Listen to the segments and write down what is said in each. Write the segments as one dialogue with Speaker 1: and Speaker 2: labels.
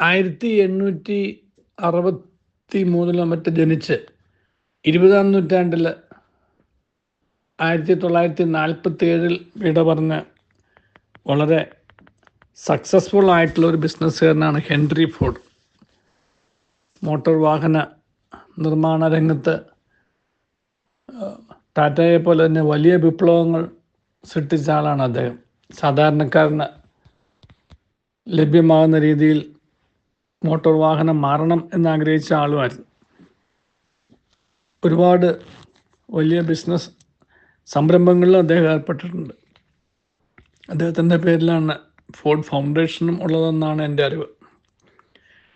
Speaker 1: ആയിരത്തി എണ്ണൂറ്റി അറുപത്തി മൂന്നിലോ മറ്റ് ജനിച്ച് ഇരുപതാം നൂറ്റാണ്ടിൽ ആയിരത്തി തൊള്ളായിരത്തി നാൽപ്പത്തി ഏഴിൽ വിട പറഞ്ഞ് വളരെ സക്സസ്ഫുൾ ആയിട്ടുള്ള ഒരു ബിസിനസ്സുകാരനാണ് ഹെൻറി ഫോർഡ്. മോട്ടോർ വാഹന നിർമ്മാണ രംഗത്ത് ടാറ്റയെ പോലെ തന്നെ വലിയ വിപ്ലവങ്ങൾ സൃഷ്ടിച്ച ആളാണ് അദ്ദേഹം. സാധാരണക്കാരന് ലഭ്യമാകുന്ന രീതിയിൽ മോട്ടോർ വാഹനം മാറണം എന്നാഗ്രഹിച്ച ആളുമായിരുന്നു. ഒരുപാട് വലിയ ബിസിനസ് സംരംഭങ്ങളിലും അദ്ദേഹം ഏർപ്പെട്ടിട്ടുണ്ട്. അദ്ദേഹത്തിന്റെ പേരിലാണ് ഫോർഡ് ഫൗണ്ടേഷനും ഉള്ളതെന്നാണ് എന്റെ അറിവ്.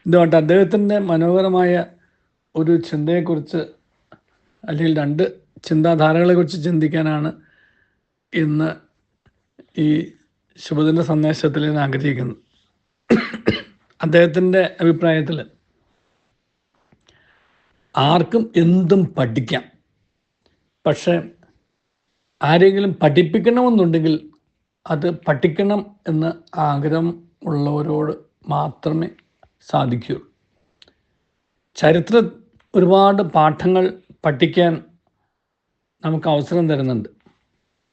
Speaker 1: ഇതുകൊണ്ട് അദ്ദേഹത്തിന്റെ മനോഹരമായ ഒരു ചിന്തയെക്കുറിച്ച് അല്ലെങ്കിൽ രണ്ട് ചിന്താധാരകളെക്കുറിച്ച് ചിന്തിക്കാനാണ് ഇന്ന് ഈ ശുഭദിന സന്ദേശത്തിൽ ഞാൻ ആഗ്രഹിക്കുന്നത്. അദ്ദേഹത്തിന്റെ അഭിപ്രായത്തിൽ ആർക്കും എന്തും പഠിക്കാം. പക്ഷെ ആരെങ്കിലും പഠിപ്പിക്കണമെന്നുണ്ടെങ്കിൽ അത് പഠിക്കണം എന്ന് ആഗ്രഹം ഉള്ളവരോട് മാത്രമേ സാധിക്കുകയുള്ളൂ. ചരിത്ര ഒരുപാട് പാഠങ്ങൾ പഠിക്കാൻ നമുക്ക് അവസരം തരുന്നുണ്ട്.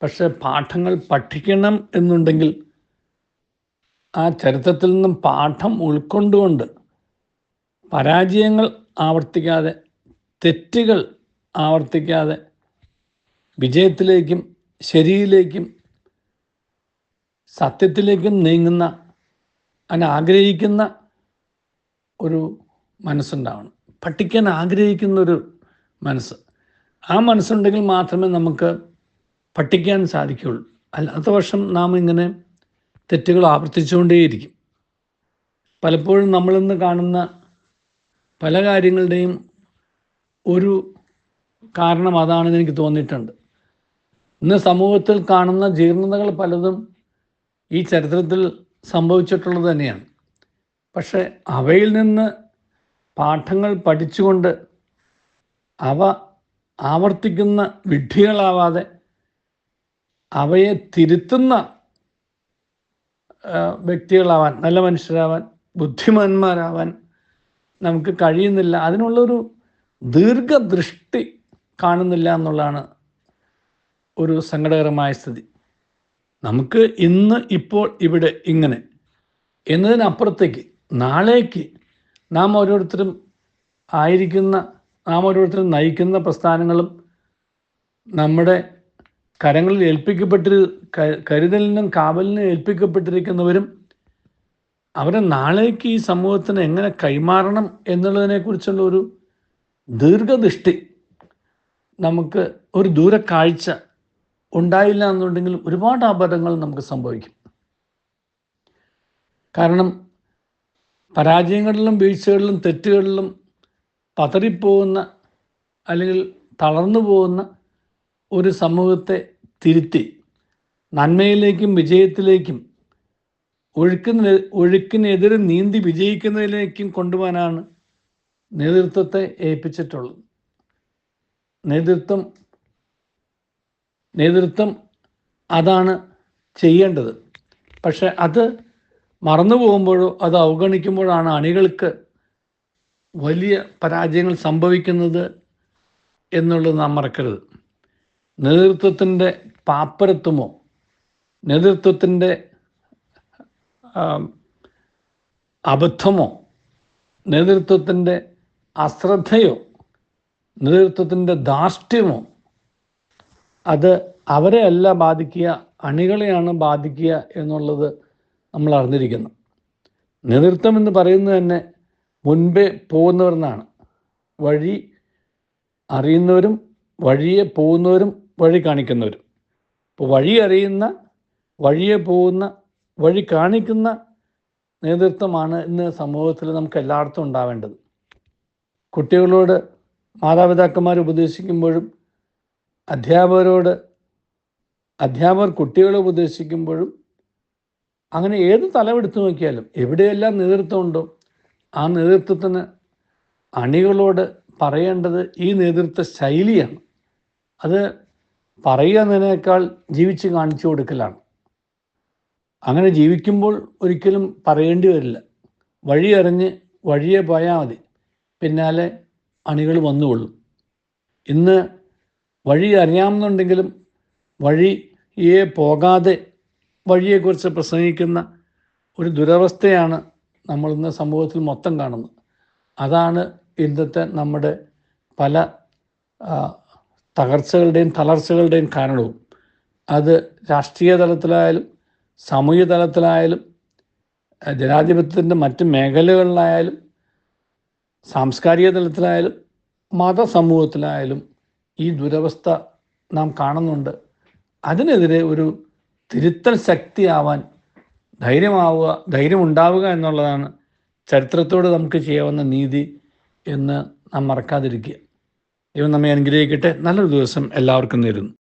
Speaker 1: പക്ഷേ പാഠങ്ങൾ പഠിക്കണം എന്നുണ്ടെങ്കിൽ ആ ചരിത്രത്തിൽ നിന്നും പാഠം ഉൾക്കൊണ്ടുകൊണ്ട് പരാജയങ്ങൾ ആവർത്തിക്കാതെ തെറ്റുകൾ ആവർത്തിക്കാതെ വിജയത്തിലേക്കും ശരിയിലേക്കും സത്യത്തിലേക്കും നീങ്ങുന്ന അതിനെ ആഗ്രഹിക്കുന്ന ഒരു മനസ്സുണ്ടാവണം. പഠിക്കാൻ ആഗ്രഹിക്കുന്ന ഒരു മനസ്സ്. ആ മനസ്സുണ്ടെങ്കിൽ മാത്രമേ നമുക്ക് പഠിക്കാൻ സാധിക്കുകയുള്ളൂ. അല്ലാത്ത വർഷം നാം ഇങ്ങനെ തെറ്റുകൾ ആവർത്തിച്ചുകൊണ്ടേയിരിക്കും. പലപ്പോഴും നമ്മളിന്ന് കാണുന്ന പല കാര്യങ്ങളുടെയും ഒരു കാരണം അതാണെന്ന് എനിക്ക് തോന്നിയിട്ടുണ്ട്. ഇന്ന് സമൂഹത്തിൽ കാണുന്ന ജീർണതകൾ പലതും ഈ ചരിത്രത്തിൽ സംഭവിച്ചിട്ടുള്ളത് തന്നെയാണ്. പക്ഷെ അവയിൽ നിന്ന് പാഠങ്ങൾ പഠിച്ചുകൊണ്ട് അവ ആവർത്തിക്കുന്ന വിഡ്ഢികളാവാതെ അവയെ തിരുത്തുന്ന വ്യക്തികളാവാൻ നല്ല മനുഷ്യരാവാൻ ബുദ്ധിമാന്മാരാവാൻ നമുക്ക് കഴിയുന്നില്ല. അതിനുള്ളൊരു ദീർഘദൃഷ്ടി കാണുന്നില്ല എന്നുള്ളതാണ് ഒരു സങ്കടകരമായ സ്ഥിതി. നമുക്ക് ഇന്ന് ഇപ്പോൾ ഇവിടെ ഇങ്ങനെ എന്നതിനപ്പുറത്തേക്ക് നാളേക്ക് നാം ഓരോരുത്തരും ആയിരിക്കുന്ന നാം ഓരോരുത്തരും നയിക്കുന്ന പ്രസ്ഥാനങ്ങളും നമ്മുടെ കരങ്ങളിൽ ഏൽപ്പിക്കപ്പെട്ടി കരുതലിനും കാവലിനും ഏൽപ്പിക്കപ്പെട്ടിരിക്കുന്നവരും അവരെ നാളേക്ക് ഈ സമൂഹത്തിന് എങ്ങനെ കൈമാറണം എന്നുള്ളതിനെക്കുറിച്ചുള്ള ഒരു ദീർഘദൃഷ്ടി നമുക്ക് ഒരു ദൂരക്കാഴ്ച ഉണ്ടായില്ല എന്നുണ്ടെങ്കിൽ ഒരുപാട് അപകടങ്ങൾ നമുക്ക് സംഭവിക്കും. കാരണം പരാജയങ്ങളിലും വീഴ്ചകളിലും തെറ്റുകളിലും പതറിപ്പോകുന്ന അല്ലെങ്കിൽ തളർന്നു പോകുന്ന ഒരു സമൂഹത്തെ തിരുത്തി നന്മയിലേക്കും വിജയത്തിലേക്കും ഒഴുക്കിന് ഒഴുക്കിനെതിരെ നീന്തി വിജയിക്കുന്നതിലേക്കും കൊണ്ടുപോകാനാണ് നേതൃത്വത്തെ ഏൽപ്പിച്ചിട്ടുള്ളത്. നേതൃത്വം നേതൃത്വം അതാണ് ചെയ്യേണ്ടത്. പക്ഷെ അത് മറന്നു പോകുമ്പോഴോ അത് അവഗണിക്കുമ്പോഴാണ് അണികൾക്ക് വലിയ പരാജയങ്ങൾ സംഭവിക്കുന്നത് എന്നുള്ളത് നാം മറക്കരുത്. നേതൃത്വത്തിന്റെ പാപ്പരത്വമോ നേതൃത്വത്തിന്റെ അബദ്ധമോ? നേതൃത്വത്തിന്റെ അശ്രദ്ധയോ? നേതൃത്വത്തിന്റെ ധാർഷ്ട്യമോ? അത് അവരെ അല്ല ബാധിക്കുക അണികളെയാണ് ബാധിക്കുക എന്നുള്ളത് നമ്മൾ അറിഞ്ഞിരിക്കുന്നു. നേതൃത്വം എന്ന് പറയുന്നത് തന്നെ മുൻപേ പോകുന്നവരെന്നാണ് വഴി അറിയുന്നവരും വഴിയെ പോകുന്നവരും വഴി കാണിക്കുന്നവരും. ഇപ്പോൾ വഴി അറിയുന്ന വഴിയെ പോകുന്ന വഴി കാണിക്കുന്ന നേതൃത്വമാണ് ഇന്ന് സമൂഹത്തിൽ നമുക്ക് എല്ലായിടത്തും ഉണ്ടാവേണ്ടത്. കുട്ടികളോട് മാതാപിതാക്കന്മാർ ഉപദേശിക്കുമ്പോഴും അധ്യാപകരോട് അധ്യാപകർ കുട്ടികളെ ഉപദേശിക്കുമ്പോഴും അങ്ങനെ ഏത് തലമെടുത്തു നോക്കിയാലും എവിടെയെല്ലാം നേതൃത്വം ഉണ്ടോ ആ നേതൃത്വത്തിന് അണികളോട് പറയേണ്ടത് ഈ നേതൃത്വ ശൈലിയാണ്. അത് പറയുന്നതിനേക്കാൾ ജീവിച്ച് കാണിച്ചു കൊടുക്കലാണ്. അങ്ങനെ ജീവിക്കുമ്പോൾ ഒരിക്കലും പറയേണ്ടി വരില്ല. വഴി അറിഞ്ഞ് വഴിയെ പോയാൽ മതി. പിന്നാലെ അണികൾ വന്നുകൊള്ളും. ഇന്ന് വഴി അറിയാമെന്നുണ്ടെങ്കിലും വഴിയെ പോകാതെ വഴിയെക്കുറിച്ച് പ്രസംഗിക്കുന്ന ഒരു ദുരവസ്ഥയാണ് നമ്മൾ ഇന്ന് സമൂഹത്തിൽ മൊത്തം കാണുന്നത്. അതാണ് ഇന്നത്തെ നമ്മുടെ പല തകർച്ചകളുടെയും തളർച്ചകളുടെയും കാരണവും. അത് രാഷ്ട്രീയ തലത്തിലായാലും സാമൂഹ്യ തലത്തിലായാലും ജനാധിപത്യത്തിന്റെ മറ്റ് മേഖലകളിലായാലും സാംസ്കാരിക തലത്തിലായാലും മതസമൂഹത്തിലായാലും ഈ ദുരവസ്ഥ നാം കാണുന്നുണ്ട്. അതിനെതിരെ ഒരു തിരുത്തൽ ശക്തിയാവാൻ ധൈര്യമാവുക ധൈര്യമുണ്ടാവുക എന്നുള്ളതാണ് ചരിത്രത്തോട് നമുക്ക് ചെയ്യാവുന്ന നീതി എന്ന് നാം മറക്കാതിരിക്കുക. ദൈവം നമ്മെ അനുഗ്രഹിക്കട്ടെ. നല്ലൊരു ദിവസം എല്ലാവർക്കും നേരുന്നു.